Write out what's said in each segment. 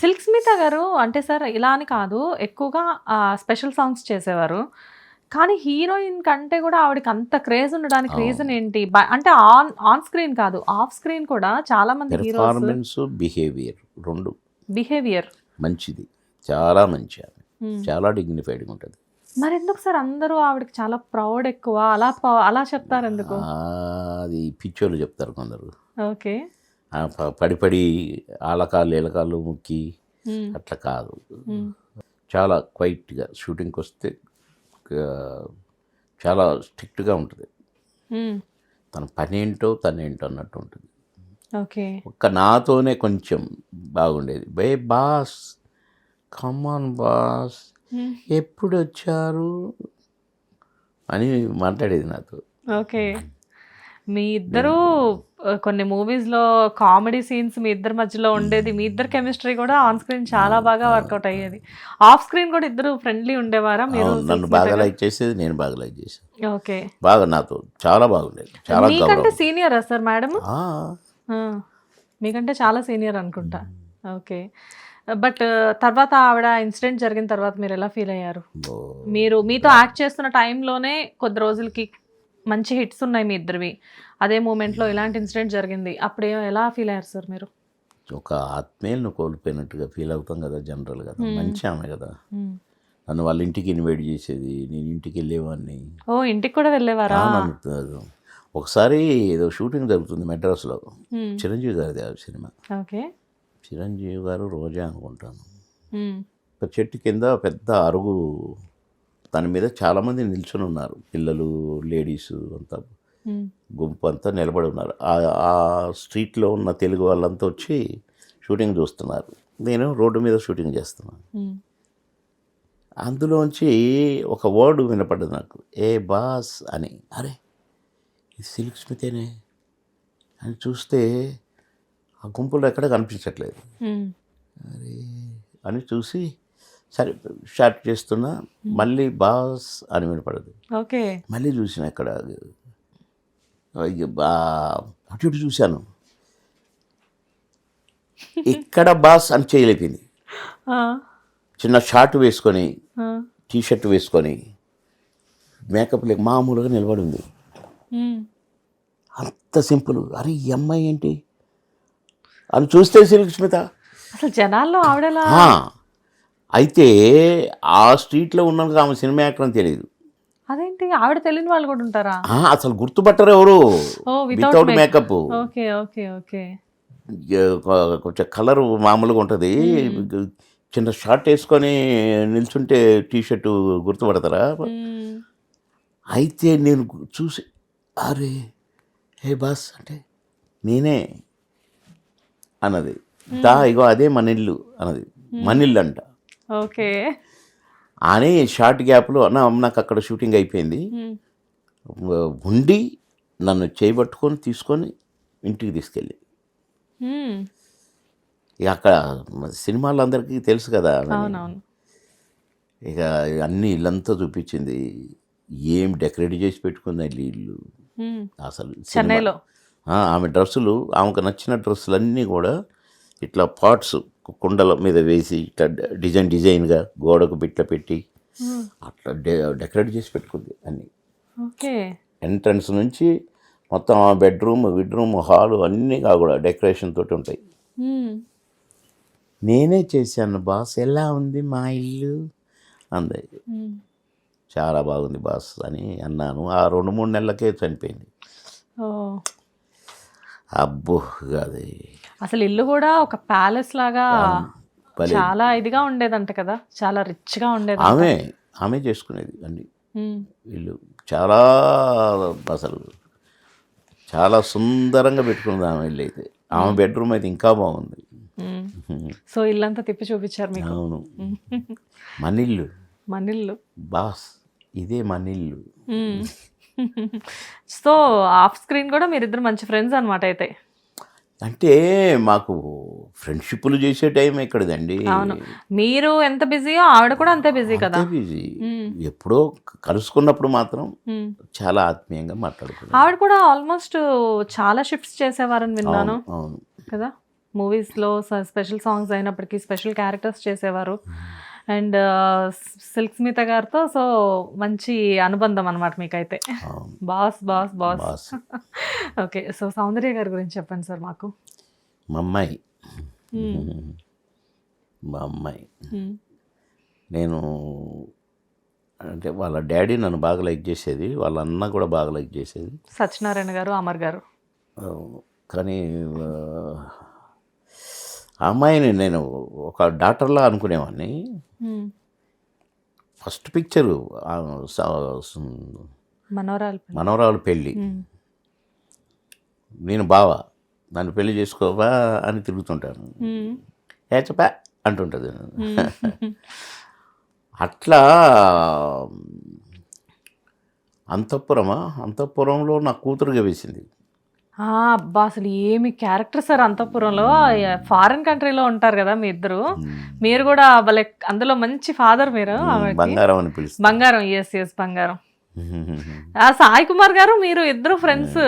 Silk Smitha గారు అంటే sir ఇలా అని కాదు ఎక్కువగా స్పెషల్ సాంగ్స్ చేసేవారు. కానీ హీరోయిన్ కంటే కూడా ఆవిడకి అంత క్రేజ్ ఉండడానికి. రీజన్ ఏంటి? అంటే ఆన్ ఆన్ స్క్రీన్ కాదు ఆఫ్ స్క్రీన్ కూడా చాలా మంది హీరోస్ పెర్ఫార్మెన్స్ బిహేవియర్ రెండు. బిహేవియర్. మంచిది. చాలా మంచి చాలా డిగ్నిఫైడ్గా ఉంటుంది. మరి ఎందుకు సార్ అందరూ ఆవిడకి చాలా ప్రౌడ్ ఎక్కువ? అలా అలా చెప్తారు ఎందుకు అది పిచ్చోళ్ళు చెప్తారు కొందరు. ఓకే. ఆ ప- పడి పడి ఆలకాలు ఏలకాలు ముక్కి అట్లా కాదు. చాలా క్వైట్గా షూటింగ్కి వస్తే చాలా స్ట్రిక్ట్గా ఉంటుంది. తన పని ఏంటో తన ఏంటో అన్నట్టు ఉంటుంది. ఓకే. ఒక్క నాతోనే కొంచెం బాగుండేది. బే బాస్ కమాన్ బాస్ ఎప్పుడు వచ్చారు? అని మాట్లాడేది నాతో. ఓకే. మీ ఇద్దరు కొన్ని మూవీస్లో కామెడీ సీన్స్ మీ ఇద్దరి మధ్యలో ఉండేది. మీ ఇద్దరు కెమిస్ట్రీ కూడా ఆన్ స్క్రీన్ చాలా బాగా వర్కౌట్ అయ్యేది. ఆఫ్ స్క్రీన్ కూడా ఇద్దరు ఫ్రెండ్లీ ఉండేవారా? మీరు నన్ను బాగా లైక్ చేసేది నేను బాగా లైక్ చేసేది. ఓకే. బాగా నాతో చాలా బాగుండేది చాలా మీకంటే సీనియరా సార్ మేడం? ఆ, మీకంటే చాలా సీనియర్ అనుకుంటా. ఓకే. బట్ తర్వాత ఆవిడ ఇన్సిడెంట్ జరిగిన తర్వాత మీరు ఎలా ఫీల్ అయ్యారు? మీరు మీతో యాక్ట్ చేస్తున్న టైంలోనే కొద్ది రోజులకి మంచి హిట్స్ ఉన్నాయి మీ ఇద్దరివి. అదే మూమెంట్లో ఇలాంటి ఇన్సిడెంట్ జరిగింది. అప్పుడు ఎలా ఫీల్ అయ్యారు సార్ మీరు? ఒక ఆత్మీయులను కోల్పోయినట్టుగా ఫీల్ అవుతాం కదా జనరల్ కదా మంచి ఆమె కదా. మ్మ్. నన్ను వాళ్ళ ఇంటికి ఇన్వైట్ చేసేది నేను ఇంటికి వెళ్ళేవాడిని. ఓ ఇంటికి కూడా వెళ్ళేవారా? ఒకసారి ఏదో షూటింగ్ జరుగుతుంది మెడ్రాస్లో. మ్మ్. చిరంజీవి గారిది ఆ సినిమా. ఓకే. చిరంజీవి గారు రోజా అనుకుంటాను. ఒక చెట్టు కింద పెద్ద అరుగు దాని మీద చాలామంది నిల్చొని ఉన్నారు. పిల్లలు లేడీస్ అంతా. గుంపు అంతా నిలబడి ఉన్నారు. ఆ- స్ట్రీట్లో ఉన్న తెలుగు వాళ్ళంతా వచ్చి షూటింగ్ చూస్తున్నారు. నేను రోడ్డు మీద షూటింగ్ చేస్తున్నాను. అందులోంచి ఒక వర్డ్ వినపడ్డది నాకు. ఏ బాస్ అని. అరే ఇది సిల్క్ స్మితేనే అని చూస్తే ఆ గుంపులో ఎక్కడ కనిపించట్లేదు. అరే అని చూసి సరే షార్ట్ చేస్తున్నా మళ్ళీ బాస్ అని వినపడదు. ఓకే. మళ్ళీ చూసిన అక్కడ అటు ఇటు చూశాను. ఇక్కడ బాస్ అని చేయలేపింది చిన్న షార్ట్ వేసుకొని. టీ షర్ట్ వేసుకొని మేకప్ లేక మామూలుగా నిలబడి ఉంది. అంత సింపుల్. అరే ఈ అమ్మాయి ఏంటి? అని చూస్తే సిల్క్ స్మిత అసలు జనాల్లో ఆవిడలా అయితే ఆ స్ట్రీట్లో ఉన్నందుకు ఆమె సినిమా యాక్టర్ అని తెలియదు అదేంటి? ఆవిడ తెలియని వాళ్ళు కూడా ఉంటారా? అసలు గుర్తుపట్టరు ఎవరు? Without makeup okay okay okay. కొంచెం కలర్ మామూలుగా ఉంటుంది. చిన్న షార్ట్ వేసుకొని నిల్చుంటే టీ షర్టు గుర్తుపడతారా. అయితే నేను చూసి అరే హే బాస్ అంటే నేనే అన్నది. దా ఇగో అదే మన ఇల్లు అన్నది. మన ఇల్లు అంట ఓకే. అని షార్ట్ గ్యాప్లో అన్న నాకు అక్కడ షూటింగ్ అయిపోయింది. ఉండి నన్ను చేయబట్టుకొని తీసుకొని ఇంటికి తీసుకెళ్ళి. ఇక అక్కడ సినిమాలు అందరికీ తెలుసు కదా ఇక అన్ని ఇల్లంతా చూపించింది. ఏం డెకరేట్ చేసి పెట్టుకుంది ఇల్లు. అసలు చెన్నైలో. ఆమె డ్రెస్సులు ఆమెకు నచ్చిన డ్రెస్సులన్నీ కూడా ఇట్లా పార్ట్స్ కుండల మీద వేసి ఇట్లా డిజైన్ డిజైన్గా గోడకు బిట్ల పెట్టి. అట్లా డెకరేట్ చేసి పెట్టుకుంది అన్నీ. ఓకే. ఎంట్రన్స్ నుంచి మొత్తం ఆ బెడ్రూమ్ బెడ్రూమ్ హాలు అన్నీ కూడా డెకరేషన్ తోటి ఉంటాయి. నేనే చేశాను బాస్. ఎలా ఉంది మా ఇల్లు? అంది. చాలా బాగుంది బాస్ అని అన్నాను. ఆ రెండు మూడు నెలలకే చనిపోయింది. అబ్బో అది. అసలు ఇల్లు కూడా ఒక ప్యాలెస్ లాగా. చాలా ఇదిగా ఉండేదంట కదా. చాలా రిచ్గా ఉండేది ఆమె ఆమె చేసుకునేది మ్మ్. ఇల్లు చాలా అసలు చాలా సుందరంగా పెట్టుకున్నది ఆమె ఇల్లు అయితే. ఆమె బెడ్రూమ్ అయితే ఇంకా బాగుంది. సో ఇల్లంతా తిప్పి చూపించారు మీకు. అవును. మన ఇల్లు మన ఇల్లు బాస్ ఇదే మన ఇల్లు మ్మ్. సో ఆఫ్ స్క్రీన్ కూడా మీరిద్దరు మంచి ఫ్రెండ్స్ అనమాట అయితే. అంటే మాకు ఫ్రెండ్షిప్లు చేసే టైం ఎక్కడదండి? అవును. మీరు ఎంత బిజీయో ఆవిడ కూడా అంతే బిజీ కదా. బిజీ. ఎప్పుడో కలుసుకున్నప్పుడు మాత్రం. చాలా ఆత్మీయంగా మాట్లాడుకున్నాం ఆవిడ కూడా ఆల్మోస్ట్ చాలా షిఫ్ట్స్ చేసేవారని విన్నాను. అవును కదా? మూవీస్లో స్పెషల్ సాంగ్స్ అయినప్పటికీ స్పెషల్ క్యారెక్టర్స్ చేసేవారు. అండ్ సిల్క్ స్మిత గారితో సో మంచి అనుబంధం అనమాట మీకైతే. Boss boss boss. Okay so Soundarya గారి గురించి చెప్పండి సార్ మాకు. మా అమ్మాయి. మా అమ్మాయి. నేను అంటే వాళ్ళ డాడీ నన్ను బాగా లైక్ చేసేది వాళ్ళ అన్న కూడా బాగా లైక్ చేసేది. సత్యనారాయణ గారు అమర్ గారు. కానీ అమ్మాయిని నేను ఒక డాక్టర్లా అనుకునేవాడిని. ఫస్ట్ పిక్చరు మనోరాలు మనవరాలు పెళ్ళి. నేను బావ నన్ను పెళ్ళి చేసుకోవా అని తిరుగుతుంటాను. ఏ చెప్పా అంటుంటుంది. అట్లా అంతఃపురమా అంతఃపురంలో నా కూతురుగా వేసింది అబ్బా అసలు ఏమి క్యారెక్టర్ సార్ అంతఃపురంలో? ఫారిన్ కంట్రీలో ఉంటారు కదా మీ ఇద్దరు. మీరు కూడా భలే అందులో మంచి ఫాదర్ మీరు ఆవిడకి. బంగారం అని బంగారం ఎస్ ఎస్ బంగారం. ఆ సాయి కుమార్ గారు మీరు ఇద్దరు ఫ్రెండ్స్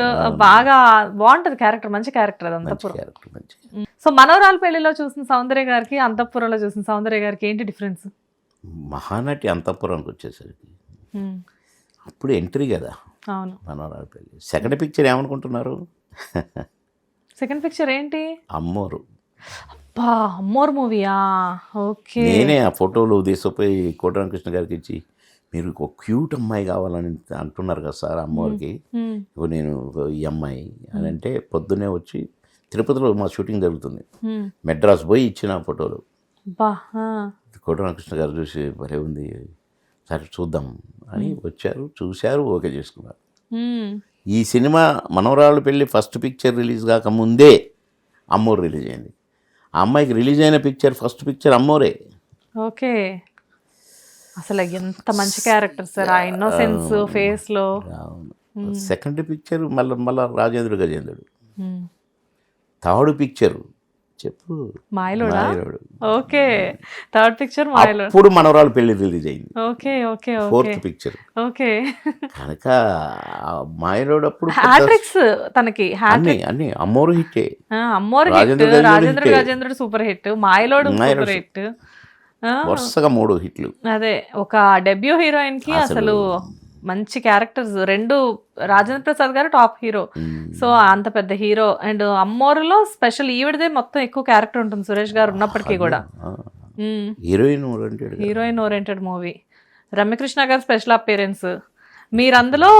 బాగా బాగుంటది క్యారెక్టర్ మంచి క్యారెక్టర్ అది అంతఃపురం. సో మనోరాల పెళ్ళిలో చూసిన సౌందర్య గారికి అంతఃపురంలో చూసిన సౌందర్య గారికి ఏంటి డిఫరెన్స్ మహానటి అంతఃపురానికి వచ్చేసరికి అప్పుడు ఎంట్రీ కదా అవును. మనవరాలు పెళ్ళి సెకండ్ పిక్చర్ ఏమనుకుంటున్నారు? సెకండ్ పిక్చర్ ఏంటి? అమ్మోరు. అబ్బా అమ్మోర్ మూవీయా? ఓకే. నేనే ఆ ఫోటోలు తీసుకుపోయి కోటరామకృష్ణ గారికి ఇచ్చి మీరు ఒక క్యూట్ అమ్మాయి కావాలని అంటున్నారు కదా సార్ అమ్మవారికి నేను ఈ అమ్మాయి అని అంటే పొద్దున్నే వచ్చి తిరుపతిలో మా షూటింగ్ జరుగుతుంది. మెడ్రాస్ పోయి ఇచ్చిన ఫోటోలు. కోటరామకృష్ణ గారు చూసి భలే ఉంది. సరే చూద్దాం అని వచ్చారు చూశారు ఓకే చేసుకున్నారు. ఈ సినిమా మనవరాలు పెళ్ళి ఫస్ట్ పిక్చర్ రిలీజ్ కాక ముందే అమ్మోరు రిలీజ్ అయింది. ఆ అమ్మాయికి రిలీజ్ అయిన పిక్చర్ ఫస్ట్ పిక్చర్ అమ్మోరే. ఓకే. అసలు ఎంత మంచి క్యారెక్టర్ సార్ ఆ ఇన్నోసెన్స్ ఫేస్లో సెకండ్ పిక్చర్ మళ్ళీ మళ్ళీ రాజేంద్ర గజేంద్రుడు. థర్డ్ పిక్చర్ చెప్పు. మాయలోడా. ఓకే. థర్డ్ పిక్చర్ మాయలో అప్పుడు మనవరాలు పెళ్ళి రిలీజ్ అయింది. Okay okay okay. Fourth picture. Okay. కనుక మాయలోడు అప్పుడు హ్యాట్రిక్స్ తనకి అన్ని అన్ని అమ్మోరు హిట్టే. Ammoru hit. Rajendra Gajendrudu Rajendra hit. Gajendrudu super hit. Mayalodu super hit. వరుసగా మూడు హిట్లు. అదే ఒక డెబ్యూ హీరోయిన్కి అసలు మంచి క్యారెక్టర్స్. రెండు రాజేంద్ర ప్రసాద్ గారు టాప్ హీరో. సో అంత పెద్ద హీరో. అండ్ అమ్మోరులో స్పెషల్ ఈవిడదే మొత్తం ఎక్కువ క్యారెక్టర్ ఉంటుంది సురేష్ గారు ఉన్నప్పటికీ కూడా. మ్మ్. Heroine oriented heroine oriented movie. Ramyakrishna గారు స్పెషల్ అపీరెన్స్ మీరు అందులో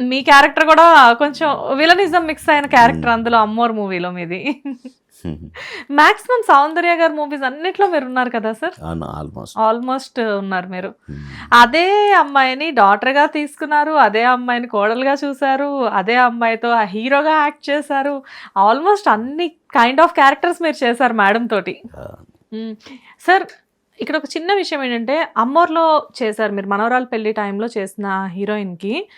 మీ క్యారెక్టర్ కూడా కొంచెం విలనిజం మిక్స్ అయిన క్యారెక్టర్ అందులో అమ్మోర్ మూవీలో మీది. మాక్సిమం సౌందర్య గారి మూవీస్ అన్నిట్లో మీరు ఉన్నారు కదా సార్? ఆల్మోస్ట్. ఆల్మోస్ట్ ఉన్నారు మీరు. అదే అమ్మాయిని daughter గా తీసుకున్నారు అదే అమ్మాయిని కోడలుగా చూశారు అదే అమ్మాయితో ఆ హీరోగా యాక్ట్ చేశారు. ఆల్మోస్ట్ అన్ని కైండ్ ఆఫ్ క్యారెక్టర్స్ మీరు చేశారు మేడం తోటి. మ్మ్. సార్ ఇక్కడ ఒక చిన్న విషయం ఏంటంటే అమ్మోర్లో చేశారు మీరు మనవరాలు పెళ్ళి టైంలో చేసిన హీరోయిన్కి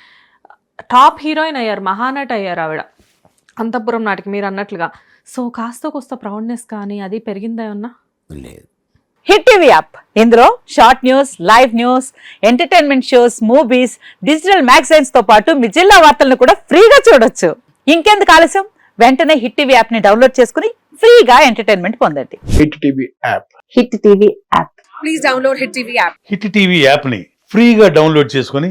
టాప్ హీరోయిన్ అయ్యారు మహానటి అయ్యారు ఆవిడ. అంతఃపురం నాటికి మీరు అన్నట్లుగా. సో కాస్త కోస్త ప్రౌడ్నెస్ కానీ అది పెరిగిందా ఏమన్నా? లేదు. Hit TV app. ఇందులో short news live news entertainment shows movies digital మ్యాగజైన్స్తో పాటు మీ జిల్లా వార్తలను కూడా ఫ్రీగా చూడొచ్చు. ఇంకెందుకు ఆలస్యం? వెంటనే హిట్ టీవీ యాప్ని డౌన్లోడ్ చేసుకుని ఫ్రీగా ఎంటర్టైన్మెంట్ పొందండి. Hit TV app. Hit TV app. Hit TV యాప్ని ఫ్రీగా డౌన్లోడ్ చేసుకొని